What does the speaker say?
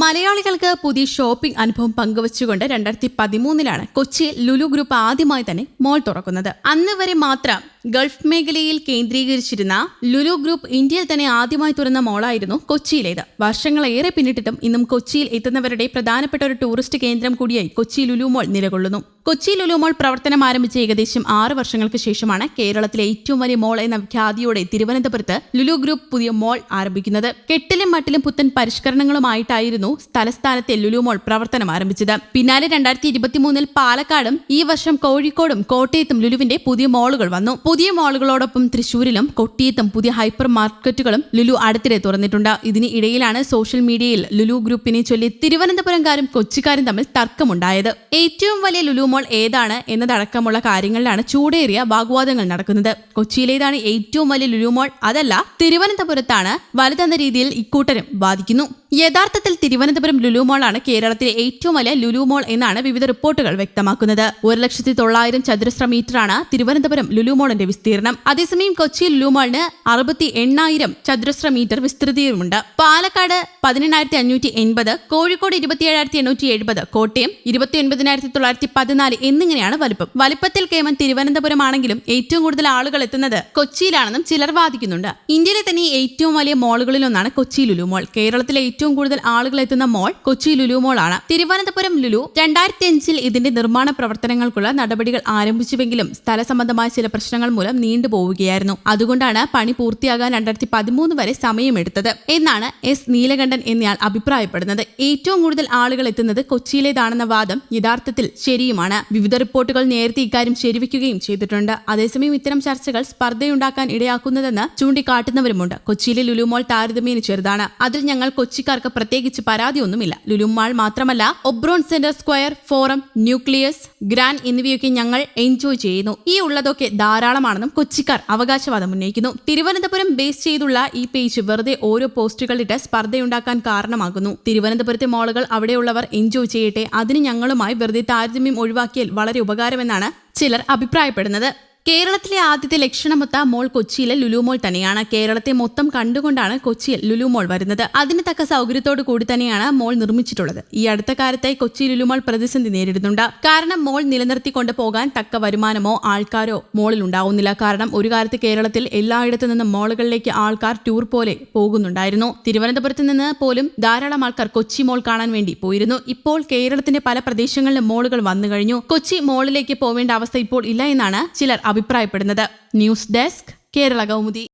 മലയാളികൾക്ക് പുതിയ ഷോപ്പിംഗ് അനുഭവം പങ്കുവച്ചുകൊണ്ട് രണ്ടായിരത്തി പതിമൂന്നിലാണ് കൊച്ചിയിൽ ലുലു ഗ്രൂപ്പ് ആദ്യമായി തന്നെ മോൾ തുറക്കുന്നത്. അന്ന് വരെ മാത്രം ഗൾഫ് മേഖലയിൽ കേന്ദ്രീകരിച്ചിരുന്ന ലുലു ഗ്രൂപ്പ് ഇന്ത്യയിൽ തന്നെ ആദ്യമായി തുറന്ന മോളായിരുന്നു കൊച്ചിയിലേത്. വർഷങ്ങളേറെ പിന്നിട്ടിട്ടും ഇന്നും കൊച്ചിയിൽ എത്തുന്നവരുടെ പ്രധാനപ്പെട്ട ഒരു ടൂറിസ്റ്റ് കേന്ദ്രം കൂടിയായി കൊച്ചി ലുലു മോൾ നിലകൊള്ളുന്നു. കൊച്ചി ലുലു മോൾ പ്രവർത്തനം ആരംഭിച്ച ഏകദേശം ആറ് വർഷങ്ങൾക്ക് ശേഷമാണ് കേരളത്തിലെ ഏറ്റവും വലിയ മോൾ എന്ന ഖ്യാതിയോടെ തിരുവനന്തപുരത്ത് ലുലു ഗ്രൂപ്പ് പുതിയ മോൾ ആരംഭിക്കുന്നത്. കെട്ടിലും മട്ടിലും പുത്തൻ പരിഷ്കരണങ്ങളുമായിട്ടായിരുന്നു തലസ്ഥാനത്തെ ലുലു മോൾ പ്രവർത്തനം ആരംഭിച്ചത്. പിന്നാലെ രണ്ടായിരത്തി ഇരുപത്തിമൂന്നിൽ പാലക്കാടും ഈ വർഷം കോഴിക്കോടും കോട്ടയത്തും ലുലുവിന്റെ പുതിയ മോളുകൾ വന്നു. പുതിയ മാളുകളോടൊപ്പം തൃശൂരിലും കൊട്ടിയത്തും പുതിയ ഹൈപ്പർ മാർക്കറ്റുകളും ലുലു അടുത്തിടെ തുറന്നിട്ടുണ്ട്. ഇതിന് ഇടയിലാണ് സോഷ്യൽ മീഡിയയിൽ ലുലു ഗ്രൂപ്പിനെ ചൊല്ലി തിരുവനന്തപുരംകാരും കൊച്ചിക്കാരും തമ്മിൽ തർക്കമുണ്ടായത്. ഏറ്റവും വലിയ ലുലു മോൾ ഏതാണ് എന്നതടക്കമുള്ള കാര്യങ്ങളിലാണ് ചൂടേറിയ വാഗ്വാദങ്ങൾ നടക്കുന്നത്. കൊച്ചിയിലേതാണ് ഏറ്റവും വലിയ ലുലു മോൾ? അതല്ല തിരുവനന്തപുരത്താണ് വലുതെന്ന രീതിയിൽ ഇക്കൂട്ടരും വാദിക്കുന്നു. യഥാർത്ഥത്തിൽ തിരുവനന്തപുരം ലുലു മോളാണ് കേരളത്തിലെ ഏറ്റവും വലിയ ലുലു മോൾ എന്നാണ് വിവിധ റിപ്പോർട്ടുകൾ വ്യക്തമാക്കുന്നത്. ഒരു ലക്ഷത്തി തൊള്ളായിരം ചതുരശ്ര മീറ്ററാണ് തിരുവനന്തപുരം ലുലു മോളിന്റെ വിസ്തീർണം. അതേസമയം കൊച്ചി ലുലു മോളിന് അറുപത്തി എണ്ണായിരം ചതുരശ്ര മീറ്റർ വിസ്തൃതിയുമുണ്ട് പാലക്കാട് പതിനെണ്ണായിരത്തി അഞ്ഞൂറ്റി എൺപത് കോഴിക്കോട് ഇരുപത്തിയേഴായിരത്തി എണ്ണൂറ്റി എഴുപത് കോട്ടയം ഇരുപത്തി ഒൻപതിനായിരത്തി തൊള്ളായിരത്തി പതിനാല് എന്നിങ്ങനെയാണ് വലുപ്പം. വലുപ്പത്തിൽ കേമൻ തിരുവനന്തപുരമാണെങ്കിലും ഏറ്റവും കൂടുതൽ ആളുകൾ എത്തുന്നത് കൊച്ചിയിലാണെന്നും ചിലർ വാദിക്കുന്നുണ്ട്. ഇന്ത്യയിലെ തന്നെ ഏറ്റവും വലിയ മോളുകളിലൊന്നാണ് കൊച്ചി ലുലു മോൾ. കേരളത്തിലെ ഏറ്റവും കൂടുതൽ ആളുകൾ എത്തുന്ന മോൾ കൊച്ചി ലുലു മോൾ ആണ് തിരുവനന്തപുരം ലുലു രണ്ടായിരത്തി അഞ്ചിൽ ഇതിന്റെ നിർമ്മാണ പ്രവർത്തനങ്ങൾക്കുള്ള നടപടികൾ ആരംഭിച്ചുവെങ്കിലും സ്ഥല സംബന്ധമായ ചില പ്രശ്നങ്ങൾ മൂലം നീണ്ടുപോവുകയായിരുന്നു അതുകൊണ്ടാണ് പണി പൂർത്തിയാകാൻ രണ്ടായിരത്തി പതിമൂന്ന് വരെ സമയമെടുത്തത്. എന്നാണ് എസ്. നീലകണ്ഠൻ എന്നയാൾ അഭിപ്രായപ്പെടുന്നത്. ഏറ്റവും കൂടുതൽ ആളുകൾ എത്തുന്നത് കൊച്ചിയിലേതാണെന്ന വാദം യഥാർത്ഥത്തിൽ ശരിയുമാണ്. വിവിധ റിപ്പോർട്ടുകൾ നേരത്തെ ഇക്കാര്യം ശരിവയ്ക്കുകയും ചെയ്തിട്ടുണ്ട്. അതേസമയം ഇത്തരം ചർച്ചകൾ സ്പർദ്ധയുണ്ടാക്കാൻ ഇടയാക്കുന്നതെന്ന് ചൂണ്ടിക്കാട്ടുന്നവരുമുണ്ട്. കൊച്ചിയിലെ ലുലുമോൾ താരതമ്യേന ചെറുതാണ്. അതിൽ ഞങ്ങൾ കൊച്ചിക്കാർക്ക് പ്രത്യേകിച്ച് പരാതിയൊന്നുമില്ല. ലുലുമാൾ മാത്രമല്ല Oberon Centre Square Forum Nucleus Grand എന്നിവയൊക്കെ ഞങ്ങൾ എൻജോയ് ചെയ്യുന്നു. ഈ ഉള്ളതൊക്കെ ധാരാളമാണെന്നും കൊച്ചിക്കാർ അവകാശവാദം ഉന്നയിക്കുന്നു. തിരുവനന്തപുരം ബേസ് ചെയ്തുള്ള ഈ പേജ് വെറുതെ ഓരോ പോസ്റ്റുകളിട്ട് സ്പർദ്ധയുണ്ടാക്കാൻ കാരണമാകുന്നു. തിരുവനന്തപുരത്തെ മോളുകൾ അവിടെയുള്ളവർ എൻജോയ് ചെയ്യട്ടെ അതിന് ഞങ്ങളുമായി വെറുതെ താരതമ്യം ഒഴിവാക്കിയാൽ വളരെ ഉപകാരമെന്നാണ് ചിലർ അഭിപ്രായപ്പെടുന്നത്. കേരളത്തിലെ ആദ്യത്തെ ലക്ഷണമൊത്ത മോൾ കൊച്ചിയിലെ ലുലു മോൾ തന്നെയാണ്. കേരളത്തെ മൊത്തം കണ്ടുകൊണ്ടാണ് കൊച്ചിയിൽ ലുലു മോൾ വരുന്നത്. അതിന് തക്ക സൗകര്യത്തോടു കൂടി തന്നെയാണ് മോൾ നിർമ്മിച്ചിട്ടുള്ളത്. ഈ അടുത്ത കാലത്തായി കൊച്ചി ലുലു മോൾ പ്രതിസന്ധി നേരിടുന്നുണ്ട്. കാരണം മോൾ നിലനിർത്തിക്കൊണ്ട് പോകാൻ തക്ക വരുമാനമോ ആൾക്കാരോ മോളിൽ ഉണ്ടാവുന്നില്ല. കാരണം ഒരു കാലത്ത് കേരളത്തിൽ എല്ലായിടത്തു നിന്നും മോളുകളിലേക്ക് ആൾക്കാർ ടൂർ പോലെ പോകുന്നുണ്ടായിരുന്നു. തിരുവനന്തപുരത്ത് നിന്ന് പോലും ധാരാളം ആൾക്കാർ കൊച്ചി മോൾ കാണാൻ വേണ്ടി പോയിരുന്നു. ഇപ്പോൾ കേരളത്തിന്റെ പല പ്രദേശങ്ങളിലും മോളുകൾ വന്നു കഴിഞ്ഞു. കൊച്ചി മോളിലേക്ക് പോവേണ്ട അവസ്ഥ ഇപ്പോൾ ഇല്ല എന്നാണ് ചിലർ അഭിപ്രായപ്പെടുന്നത്. News desk Kerala Kaumudi.